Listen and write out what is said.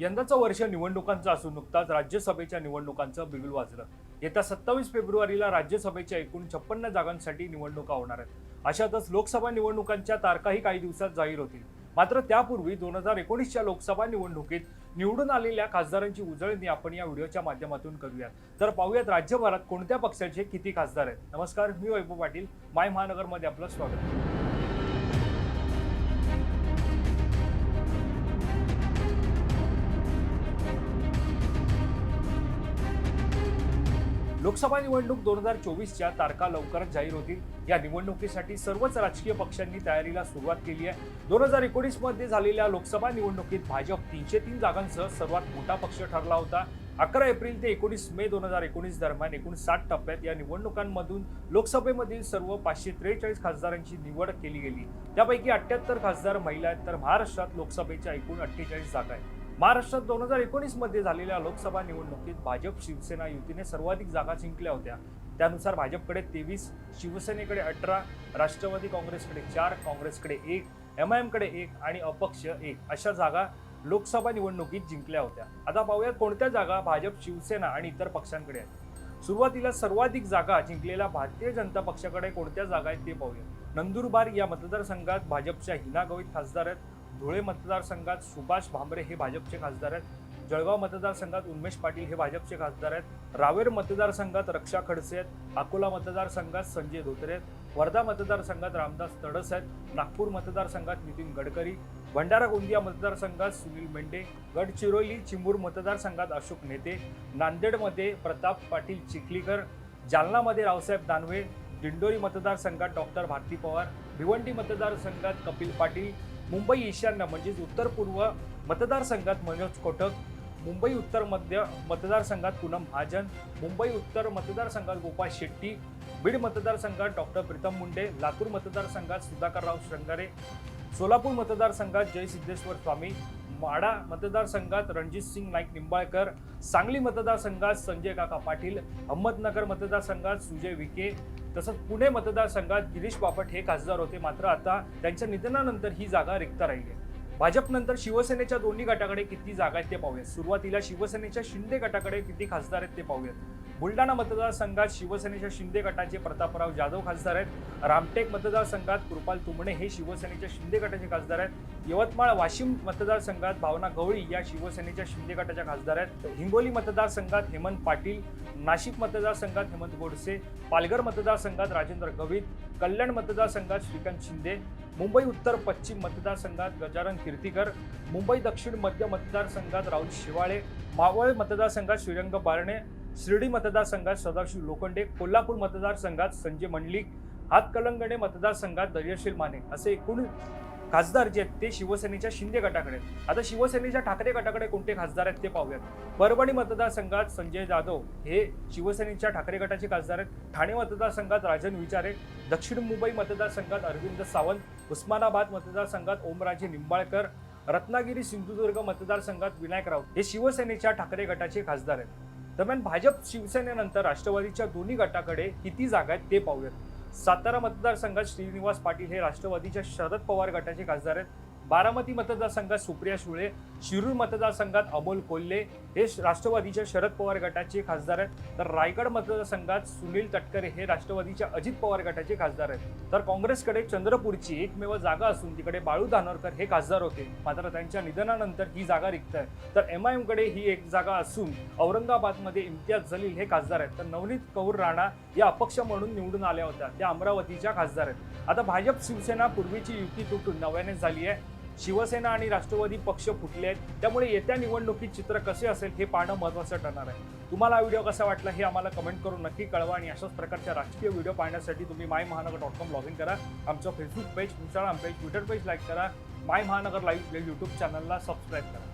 यंदाचं वर्ष निवडणुकांचं असून नुकताच राज्यसभेच्या निवडणुकांचं बिगुल वाजलं. येत्या सत्तावीस फेब्रुवारीला राज्यसभेच्या एकूण छप्पन्न जागांसाठी निवडणुका होणार आहेत. अशातच लोकसभा निवडणुकांच्या तारखाही काही दिवसात जाहीर होतील. मात्र त्यापूर्वी दोन हजार एकोणीसच्या लोकसभा निवडणुकीत निवडून आलेल्या खासदारांची उजळणी आपण या व्हिडिओच्या माध्यमातून करूयात. तर पाहूयात राज्यभरात कोणत्या पक्षाचे किती खासदार आहेत. नमस्कार मी वैभव पाटील. माय महानगरमध्ये आपलं स्वागत. लोकसभा निवडणूक दोन हजार चोवीसच्या तारखा लवकरच जाहीर होतील. या निवडणुकीसाठी सर्वच राजकीय पक्षांनी तयारीला सुरुवात केली आहे. दोन हजार एकोणीसमध्ये झालेल्या लोकसभा निवडणुकीत भाजप तीनशे तीन जागांसह सर्वात मोठा पक्ष ठरला होता. अकरा एप्रिल ते एकोणीस मे दोन हजार एकोणीस दरम्यान एकूण साठ टप्प्यात या निवडणुकांमधून लोकसभेमधील सर्व पाचशे त्रेचाळीस खासदारांची निवड केली गेली. त्यापैकी अठ्याहत्तर खासदार महिला आहेत तर महाराष्ट्रात लोकसभेच्या एकूण अठ्ठेचाळीस जागा आहेत. महाराष्ट्रात दोन हजार एकोणीसमध्ये झालेल्या लोकसभा निवडणुकीत भाजप शिवसेना युतीने सर्वाधिक जागा जिंकल्या होत्या. त्यानुसार भाजपकडे तेवीस शिवसेनेकडे अठरा राष्ट्रवादी काँग्रेसकडे चार काँग्रेसकडे एक एम आय एमकडे एक आणि अपक्ष एक अशा जागा लोकसभा निवडणुकीत जिंकल्या होत्या. आता पाहूया कोणत्या जागा भाजप शिवसेना आणि इतर पक्षांकडे आहेत. सुरुवातीला सर्वाधिक जागा जिंकलेल्या भारतीय जनता पक्षाकडे कोणत्या जागा आहेत ते पाहूया. नंदुरबार या मतदारसंघात भाजपच्या हिना गवईत खासदार आहेत. धुळे मतदारसंघात सुभाष भामरे हे भाजपचे खासदार आहेत. जळगाव मतदारसंघात उन्मेष पाटील हे भाजपचे खासदार आहेत. रावेर मतदारसंघात रक्षा खडसे आहेत. अकोला मतदारसंघात संजय धोत्रे आहेत. वर्धा मतदारसंघात रामदास तडस आहेत. नागपूर मतदारसंघात नितीन गडकरी भंडारा गोंदिया मतदारसंघात सुनील मेंढे गडचिरोली चिंबूर मतदारसंघात अशोक नेते नांदेडमध्ये प्रताप पाटील चिखलीकर जालनामध्ये रावसाहेब दानवे दिंडोरी मतदारसंघात डॉक्टर भारती पवार भिवंडी मतदारसंघात कपिल पाटील मुंबई ईशान्य म्हणजेच उत्तर पूर्व मतदारसंघात मनोज कोटक मुंबई उत्तर मध्य मतदारसंघात पूनम महाजन मुंबई उत्तर मतदारसंघात गोपाळ शेट्टी बीड मतदारसंघात डॉक्टर प्रीतम मुंडे लातूर मतदारसंघात सुधाकरराव श्रंगारे सोलापूर मतदारसंघात जय सिद्धेश्वर स्वामी माडा मतदारसंघात रणजित सिंग नाईक निंबाळकर सांगली मतदारसंघात संजय काका पाटील अहमदनगर मतदारसंघात सुजय विखे तसंच पुणे मतदारसंघात गिरीश बापट हे खासदार होते. मात्र आता त्यांच्या निधनानंतर ही जागा रिक्त राहिली आहे. भाजपनंतर शिवसेनेच्या दोन्ही गटाकडे किती जागा आहेत ते पाहूयात. सुरुवातीला शिवसेनेच्या शिंदे गटाकडे किती खासदार आहेत ते पाहूयात. बुलढाणा मतदारसंघात शिवसेनेच्या शिंदे गटाचे प्रतापराव जाधव खासदार आहेत. रामटेक मतदारसंघात कृपाल तुमणे हे शिवसेनेच्या शिंदे गटाचे खासदार आहेत. यवतमाळ वाशिम मतदारसंघात भावना गवळी या शिवसेनेच्या शिंदे गटाच्या खासदार आहेत. हिंगोली मतदारसंघात हेमंत पाटील नाशिक मतदारसंघात हेमंत गोडसे पालघर मतदारसंघात राजेंद्र गवित कल्याण मतदारसंघात श्रीकांत शिंदे मुंबई उत्तर पश्चिम मतदारसंघात गजानन कीर्तीकर मुंबई दक्षिण मध्य मतदारसंघात राहुल शिवाळे मावळ मतदारसंघात श्रीरंग बारणे शिर्डी मतदारसंघात सदाशिव लोखंडे कोल्हापूर मतदारसंघात संजय मंडलिक हातकलंगणे मतदारसंघात दर्यशील माने असे एकूण खासदार जे आहेत ते शिवसेनेच्या शिंदे गटाकडे आता शिवसेनेच्या ठाकरे गटाकडे कोणते खासदार आहेत ते पाहूयात. परभणी मतदारसंघात संजय जाधव हे शिवसेनेच्या ठाकरे गटाचे खासदार आहेत. ठाणे मतदारसंघात राजन विचारे दक्षिण मुंबई मतदारसंघात अरविंद सावंत उस्मानाबाद मतदारसंघात ओमराजे निंबाळकर रत्नागिरी सिंधुदुर्ग मतदारसंघात विनायक राऊत हे शिवसेनेच्या ठाकरे गटाचे खासदार आहेत. दरम्यान भाजप शिवसेनेनंतर राष्ट्रवादीच्या दोन्ही गटाकडे किती जागा आहेत ते पाहूयात. सातारा मतदारसंघात श्रीनिवास पाटील हे राष्ट्रवादीच्या शरद पवार गटाचे खासदार आहेत. बारामती मतदारसंघात सुप्रिया सुळे शिरूर मतदारसंघात अमोल कोल्हे हे राष्ट्रवादीच्या शरद पवार गटाचे खासदार आहेत. तर रायगड मतदारसंघात सुनील तटकरे हे राष्ट्रवादीच्या अजित पवार गटाचे खासदार आहेत. तर काँग्रेसकडे चंद्रपूरची एकमेव जागा असून तिकडे बाळू धानोरकर हे खासदार होते. मात्र त्यांच्या निधनानंतर ही जागा रिक्त आहे. तर एम आय एमकडे ही एक जागा असून औरंगाबादमध्ये इम्तियाज जलील हे खासदार आहेत. तर नवनीत कौर राणा या अपक्ष म्हणून निवडून आल्या होत्या. त्या अमरावतीच्या खासदार आहेत. आता भाजप शिवसेना पूर्वीची युती तुटून नव्याने झाली आहे. शिवसेना आणि राष्ट्रवादी पक्ष फुटले आहेत. त्यामुळे येत्या निवडणुकीत चित्र कसे असेल हे पाहणं महत्त्वाचं ठरणार आहे. तुम्हाला हा व्हिडिओ कसा वाटला हे आम्हाला कमेंट करून नक्की कळवा आणि अशाच प्रकारच्या राजकीय व्हिडिओ पाहण्यासाठी तुम्ही माय महानगर डॉट कॉम लॉग इन करा. आमचं Facebook page Instagram page Twitter page like करा. माय महानगर लाईव्ह यूट्यूब चॅनलला सबस्क्राईब करा.